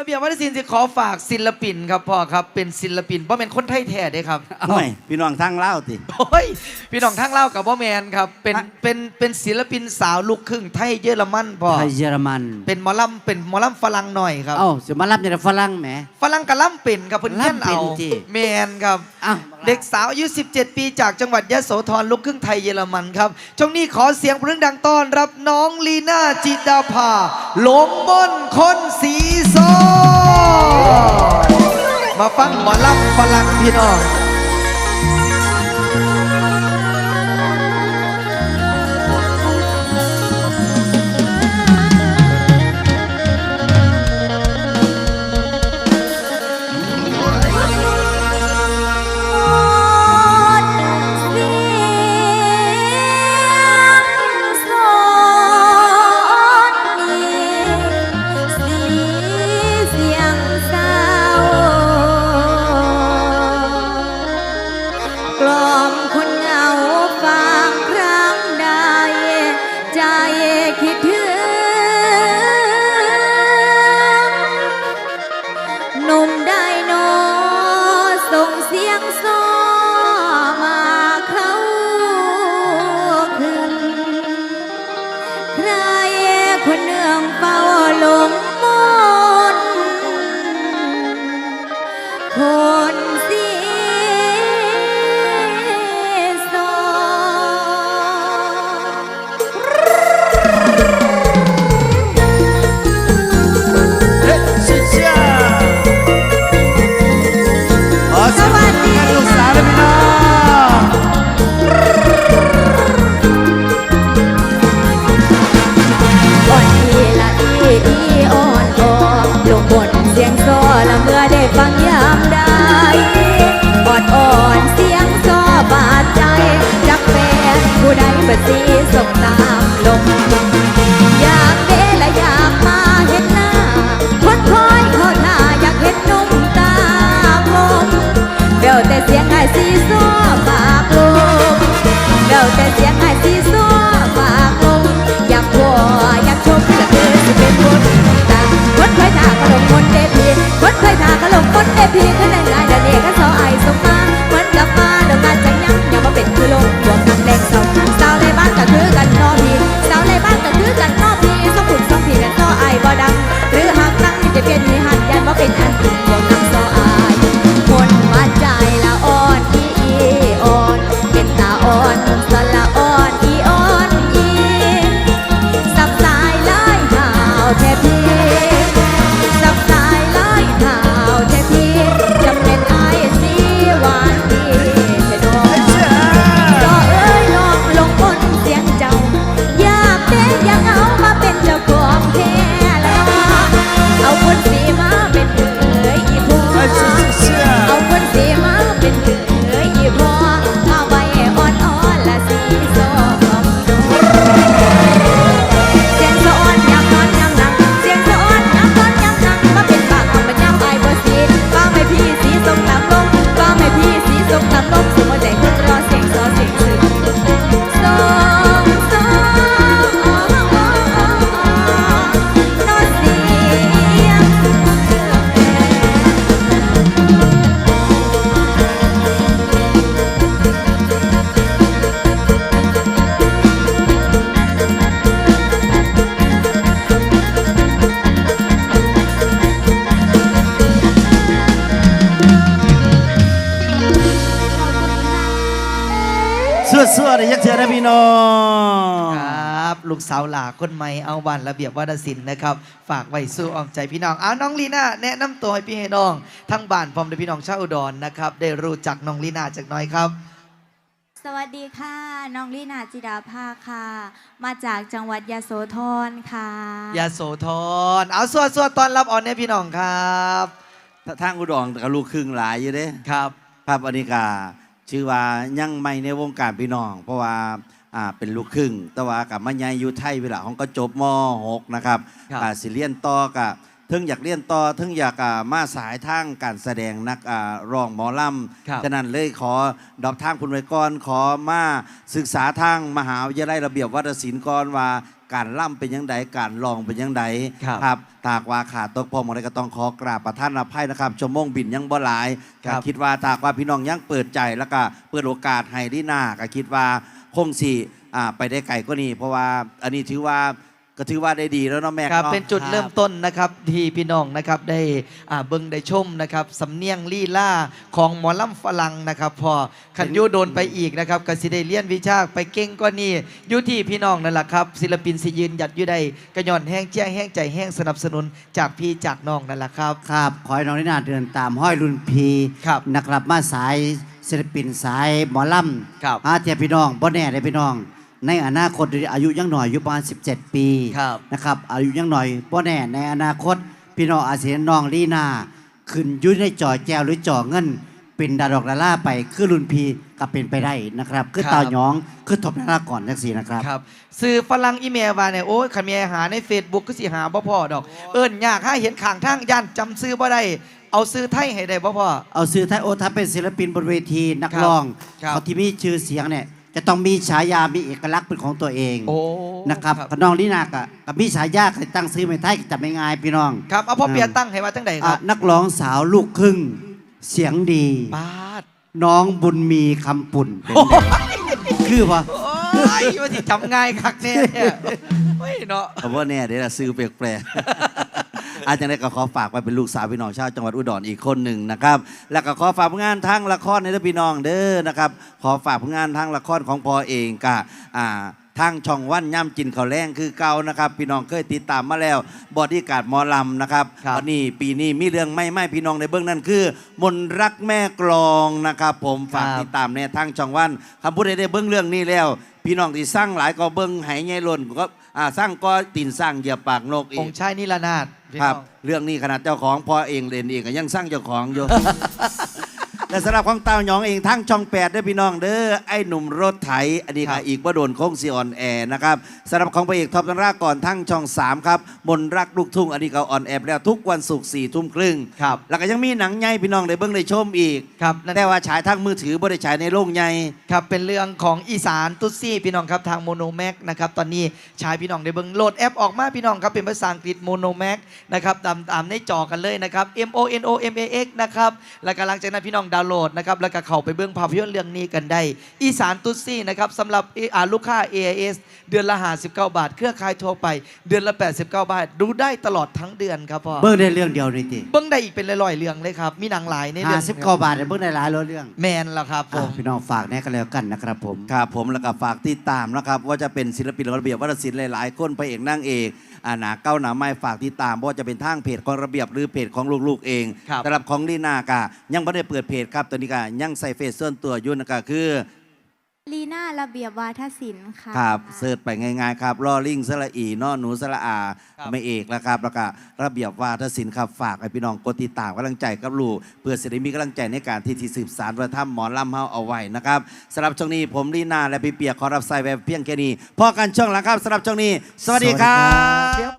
ระเบียบวัฒนศิลป์จะขอฝากศิลปินครับพ่อครับเป็นศิลปินเพราะเป็นคนไทยแท้เด้ครับทำไมพี่น้องทั้งเล่าวติโอ้ยพี่น้องทั้งเล่าวกับพ่อแมนครับเป็นฮะเป็นเป็นศิลปินสาวลูกครึ่งไทยเยอรมันพ่อไทยเยอรมันเป็นหมอลำเป็นหมอลำฝรั่งหน่อยครับเอ้าจะมารับในฝรั่งแหมฝรั่งกับล่ำเป็นครับเพิ่นเล่นเอาล่ำเป็นจิแมนครับอ้าวเด็กสาวอายุ 17 ปีจากจังหวัดยะโสธรลูกครึ่งไทยเยอรมันครับช่วงนี้ขอเสียงปรบมือดังต้อนรับน้องลีน่าจิดาภาหลงมนต์คนสี ซมาฟังหมอลำฝรั่งพี่น้อง เยยักษ์เสียนะพี่น้องครับ ลูกสาวหลาคนใหม่เอาวันระเบียบวัฒนศิลป์นะครับ ฝากไว้สู้อ้อมใจพี่น้องเอาน้องลีน่าแนะนำตัวให้พี่ให้น้อง ทั้งบ้านพร้อมด้วยพี่น้องชาวอุดรนะครับ ได้รู้จักน้องลีน่าจากหน้อยครับ สวัสดีค่ะ น้องลีนาจิดาภาค่ะ มาจากจังหวัดยะโสธรค่ะยาโสธรเอาสวดสวดตอนรับออนเนี่ยพี่น้องครับทางอุดรกับลูกครึ่งหลายอยู่เด้ครับภาพอนิกา ชื่อว่ายังไม่ในวงการพี่น้อง เพราะว่าอ่าเป็นลูกครึ่ง แต่ว่ากับมาใหญ่อยู่ไทยเวลาของก็จบม .6 นะครับครับ อ่าสิเลียนต่อกับถึงอยากเรียนต่อถึงอยากอ่ามาสายทางการแสดงนักอ่าร้องหมอลครับำฉะนั้นเลยขอดอกทางคุณไว้ก่อนขอมาศึกษาทางมหาวิทยาลัยระเบียบวัฒนศิลป์ก่อนว่า การล่ำเป็นยังไงการลองเป็นยังไงครับครับตากว่าขาดตกพอหมอะไรก็ต้องขอกราบประท่านอภัยนะครับชั่วโมงบินยังบ่หลายครับก็คิดว่าตากว่าพี่น้องยังเปิดใจแล้วก็เปิดโอกาสให้ดีหน้าก็คิดว่าคงสิอ่าไปได้ไกลก็นี่เพราะว่าอันนี้ถือว่า ก็ถือว่าได้ดีแล้วเนาะแม่ครับาะเป็นจุดเริ่มต้นนะครับที่พี่น้องนะครับได้อ่าเบิ่งได้ชมนะครับสำเนียงลี่ล่าของหมอลำฝรั่งนะครับ พอขันอยูโดนไปอีกนะครับก็สิได้เลียนวิชาไปเก่งก็นี่อยุที่พี่น้องนั่นแหละครับศิลปินสิยืนหยัดอยู่ได้กระย่อนแห้งเจ้ยแห้งใจแห้งสนับสนุนจากพี่จากน้องนั่นแหละครับครับขอให้น้องนินาเดินตามห้อยรุ่นพีครับนะครับมาสายศิลปินสายหมอลครับำอาเทียพี่น้องบ่แน่เลยพี่น้อง ในอนาคตอายุยังหน่อยอายุประมาณ 17 ปีครับนะครับอายุยังหน่อยบ่แน่ในอนาคต พี่น้องอาจสิเห็นน้องลีนา ขึ้นอยุ่ในจ่อแก้วหรือจ่อเงิน เป็นดาดอกดาล่าไปคือรุ่นพีก็เป็นไปได้นะครับ คือครับเต่าหยองคือทบนาก่อนจังสีนะครับครับสื่อฝรั่งอีเมลมาเนี่ยโอ้ยขันเมียหาใน Facebook ก็สิหาบ่พอดอก เอิ้นยากให้เห็นข้างทางย่านจำซื้อบ่ได้เอาซื้อไทยให้ได้บ่พอเอาซื้อไทยโอถ้าเป็นศิลปินบนเวทีนักร้องครับเขาที่มีชื่อเสียงเนี่ย จะต้องมีฉายา มีเอกลักษณ์เป็นของตัวเองโอ้นะครับขน้องลีนากะกับมีฉายาใครตั้งซื้อไม่ไทยก็จะไม่ง่ายพี่น้องครับเอาพ่อเปียตั้งให้มาตั้งใดคอะรับนักร้องสาวลูกครึ่ง เสียงดี ปาดน้องบุญมีคำปุ่นเป็นไงคือว่าโอ้ยว่าสิจำง่ายคักแน่เนี่ยเฮ้ยเนาะ เอาว่าแน่เดี๋ยวจะซื้อแปลกๆ อาจารย์ได้ก็ขอฝากไปเป็นลูกสาวพี่น้องชาวจังหวัดอุดรอีกคนหนึ่งนะครับ แล้วก็ขอฝากผลงานทั้งละครในพี่น้องเด้อนะครับ ขอฝากผลงานทั้งละครของพอเองกะอ่า ทางช่องวันย่ำจินเขาวแรงคือเก่านะครับ พี่น้องเคยติดตามมาแล้วบอดี้การ์ดหมอลำนะครับครับวันนี้ปีนี้มีเรื่องไม่ไม่พี่น้องในเบื้องนั้นคือ มนต์รักแม่กลองนะครับ ผมฝากครับติดตามในทางช่องวันคำพูดใดได้เบื้องเรื่องนี้แล้ว พี่น้องที่สร้างหลายก็เบิ้งไหใหญ่ล้นก็อ่าสร้างก็ตีนสร้างเหยียบปากนกอีอกงค์ชายนิรนาถพี่ครับน้องเรื่องนี้ขนาดเจ้าของพอเองเล่นเองก็ยังสร้างเจ้าของอยู่ และสำหรับของเต้าหยองเองทั้งช่องแปดด้วยพี่น้องเด้อไอ้หนุ่มรถไถอันนี้ครัค่ะบอีกว่าโดนโค้งซีออนแอร์นะครับสำหรับของพระเอกท็อปตันรากก่อนทั้งช่อง3ครับมนต์รักลูกทุ่งอันนี้ก็ออนแอร์แล้วทุกวันศุกร์สี่ทุ่มครึ่งครับแล้วก็ยังมีหนังใหญ่พี่น้องได้เบิ่งได้ชมอีกครับนั่นแต่ว่าฉายทางมือถือบ่ได้ฉายในโรงใหญ่ครับเป็นเรื่องของอีสานตุ๊ดซี่พี่น้องครับทางโมโนแม็กนะครับตอนนี้ชายพี่น้องได้เบิ่งโหลดแอปออกมาพี่น้องครับเป็นภาษาอังกฤษโมโนแม็กนะครับตามตามในจอกันเลยนะครับ M O N O M A X นะครับแล้วก็หลังจากนั้นพี่น้องดาวน์โหลดนะครับแล้วก็เข้าไปเบิ่งภาพยนตร์เรื่องนี้กันได้ อีสานตุ๊ดซี่นะครับสำหรับอ่าลูกค้า AIS เดือนละ59บาท เครือข่ายทั่วไปเดือนละ 89 บาท ดูได้ตลอดทั้งเดือนครับพ่อเบิ่งได้เรื่องเดียวนี่ติเบิ่งได้อีกเป็นร้อยๆเรื่องเลยครับมีหนังหลายในเรื่ห้าสิบเก้าบาทเนี่ยเบิ่งได้หลายร้อยเรื่องแมนแล้วครับผอะม พี่น้องฝากแน่กันแล้วกันนะครับผม ครับผมแล้วก็ฝากติดตามนะครับว่าจะเป็นศิลปินระเบียบวัฒนศิลป์หลายๆคนพระเอกนางเอกอ่าหนาเก้าหนาไม้ฝากติดตามเพราะว่าจะเป็นทางเพจของระเบียบหรือเพจของลูกๆเองครับ สำหรับของลีนากะยังไม่ได้เปิดเพจครับตอนนี้กะยังใส่เฟซส่วนตัวอยุ่นก็คือลีน่าระเบียบวาทศิลป์ค่ะครับเสิร์ชไปง่ายๆครับลอลิงสระอีนอหนูสระอาครับไม่เอกนะครับแล้วก็ระเบียบวาทศิลป์ครับฝากให้พี่น้องกดติดตามกำลังใจกับลูกเพื่อจะได้มีกำลังใจในการที่ที่สืบสานวัฒนธรรมหมอลำเฮาเอาไว้นะครับสำหรับช่วงนี้ผมลีนาและพี่เปียกขอรับสายแบบเพียงแค่นี้พอกันช่วงหลังครับสำหรับช่วงนี้ สวัสดีครับ